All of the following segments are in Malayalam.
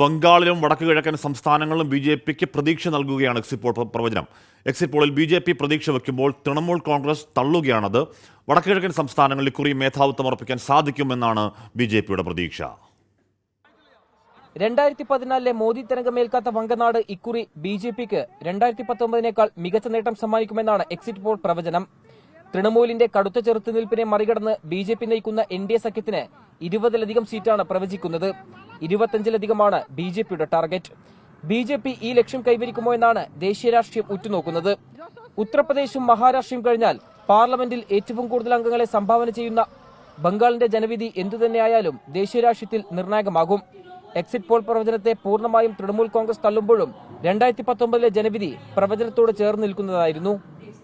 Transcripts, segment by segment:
ബംഗാളിലും വടക്കു കിഴക്കൻ സംസ്ഥാനങ്ങളിലും ബി ജെ പിക്ക് പ്രതീക്ഷ നൽകുകയാണ് എക്സിറ്റ് പോൾ പ്രവചനം. എക്സിറ്റ് പോളിൽ ബി ജെ പി പ്രതീക്ഷ വയ്ക്കുമ്പോൾ തൃണമൂൽ കോൺഗ്രസ് തള്ളുകയാണത്. വടക്കു കിഴക്കൻ സംസ്ഥാനങ്ങളിൽ ഇക്കുറി മേധാവിത്വം ഉറപ്പിക്കാൻ സാധിക്കുമെന്നാണ് ബി ജെ പിയുടെ പ്രതീക്ഷ. രണ്ടായിരത്തി പതിനാലിലെ മോദി തരംഗമേൽക്കാത്ത വങ്കനാട് ഇക്കുറി ബി ജെ പിക്ക് രണ്ടായിരത്തി പത്തൊമ്പതിനേക്കാൾ മികച്ച നേട്ടം സമ്മാനിക്കുമെന്നാണ് എക്സിറ്റ് പോൾ പ്രവചനം. തൃണമൂലിന്റെ കടുത്ത ചെറുത്തുനിൽപ്പിനെ മറികടന്ന് ബി ജെ പി നയിക്കുന്ന എൻ ഡി എ സഖ്യത്തിന് ഇരുപതിലധികം സീറ്റാണ് പ്രവചിക്കുന്നത്. ഇരുപത്തഞ്ചിലധികമാണ് ബി ജെ പിയുടെ ടാർഗറ്റ്. ബി ജെ പി ഈ ലക്ഷ്യം കൈവരിക്കുമോ എന്നാണ് ദേശീയ രാഷ്ട്രീയം ഉറ്റുനോക്കുന്നത്. ഉത്തർപ്രദേശും മഹാരാഷ്ട്രയും കഴിഞ്ഞാൽ പാർലമെന്റിൽ ഏറ്റവും കൂടുതൽ അംഗങ്ങളെ സംഭാവന ചെയ്യുന്ന ബംഗാളിന്റെ ജനവിധി എന്തുതന്നെയായാലും ദേശീയ രാഷ്ട്രീയത്തിൽ നിർണായകമാകും. എക്സിറ്റ് പോൾ പ്രവചനത്തെ പൂർണമായും തൃണമൂൽ കോൺഗ്രസ് തള്ളുമ്പോഴും രണ്ടായിരത്തി പത്തൊമ്പതിലെ ജനവിധി പ്രവചനത്തോട് ചേർന്ന് നിൽക്കുന്നതായിരുന്നു.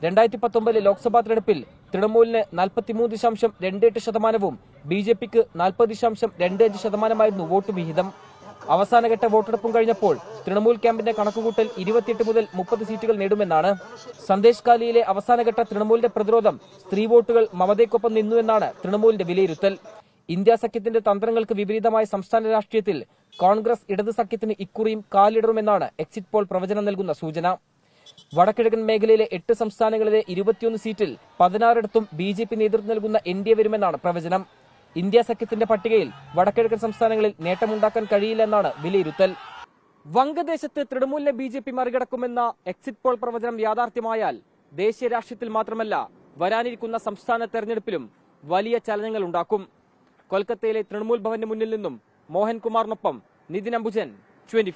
രണ്ടായിരത്തി പത്തൊമ്പതിലെ ലോക്സഭാ തെരഞ്ഞെടുപ്പിൽ തൃണമൂലിന് നാൽപ്പത്തിമൂന്ന് ദശാംശം രണ്ട് എട്ട് ശതമാനവും ബി ജെ പിക്ക് നാൽപ്പത് ദശാംശം രണ്ട് അഞ്ച് ശതമാനമായിരുന്നു വോട്ട് വിഹിതം. അവസാനഘട്ട വോട്ടെടുപ്പും കഴിഞ്ഞപ്പോൾ തൃണമൂൽ ക്യാമ്പിന്റെ കണക്കുകൂട്ടൽ ഇരുപത്തിയെട്ട് മുതൽ മുപ്പത് സീറ്റുകൾ നേടുമെന്നാണ്. സന്ദേശ് കാലിയിലെ അവസാനഘട്ട തൃണമൂലിന്റെ പ്രതിരോധം സ്ത്രീ വോട്ടുകൾ മമതയ്ക്കൊപ്പം നിന്നുവെന്നാണ് തൃണമൂലിന്റെ വിലയിരുത്തൽ. ഇന്ത്യ സഖ്യത്തിന്റെ തന്ത്രങ്ങൾക്ക് വിപരീതമായ സംസ്ഥാന രാഷ്ട്രീയത്തിൽ കോൺഗ്രസ് ഇടതു സഖ്യത്തിന് ഇക്കുറിയും കാലിടറുമെന്നാണ് എക്സിറ്റ് പോൾ പ്രവചനം നൽകുന്ന സൂചന. വടക്കിഴക്കൻ മേഖലയിലെ എട്ട് സംസ്ഥാനങ്ങളിലെ ഇരുപത്തിയൊന്ന് സീറ്റിൽ പതിനാറിടത്തും ബി ജെ പി നേതൃത്വം നൽകുന്ന എൻ ഡി എ വരുമെന്നാണ് പ്രവചനം. ഇന്ത്യ സഖ്യത്തിന്റെ പട്ടികയിൽ വടക്കിഴക്കൻ സംസ്ഥാനങ്ങളിൽ നേട്ടമുണ്ടാക്കാൻ കഴിയില്ലെന്നാണ് വിലയിരുത്തൽ. വങ്കദേശത്ത് തൃണമൂലിനെ ബി ജെ പി മറികടക്കുമെന്ന എക്സിറ്റ് പോൾ പ്രവചനം യാഥാർത്ഥ്യമായാൽ ദേശീയ രാഷ്ട്രീയത്തിൽ മാത്രമല്ല വരാനിരിക്കുന്ന സംസ്ഥാന തെരഞ്ഞെടുപ്പിലും വലിയ ചലനങ്ങൾ ഉണ്ടാക്കും. കൊൽക്കത്തയിലെ തൃണമൂൽ ഭവന്റെ മുന്നിൽ നിന്നും മോഹൻകുമാറിനൊപ്പം നിതിൻ അംബുജൻ ട്വന്റി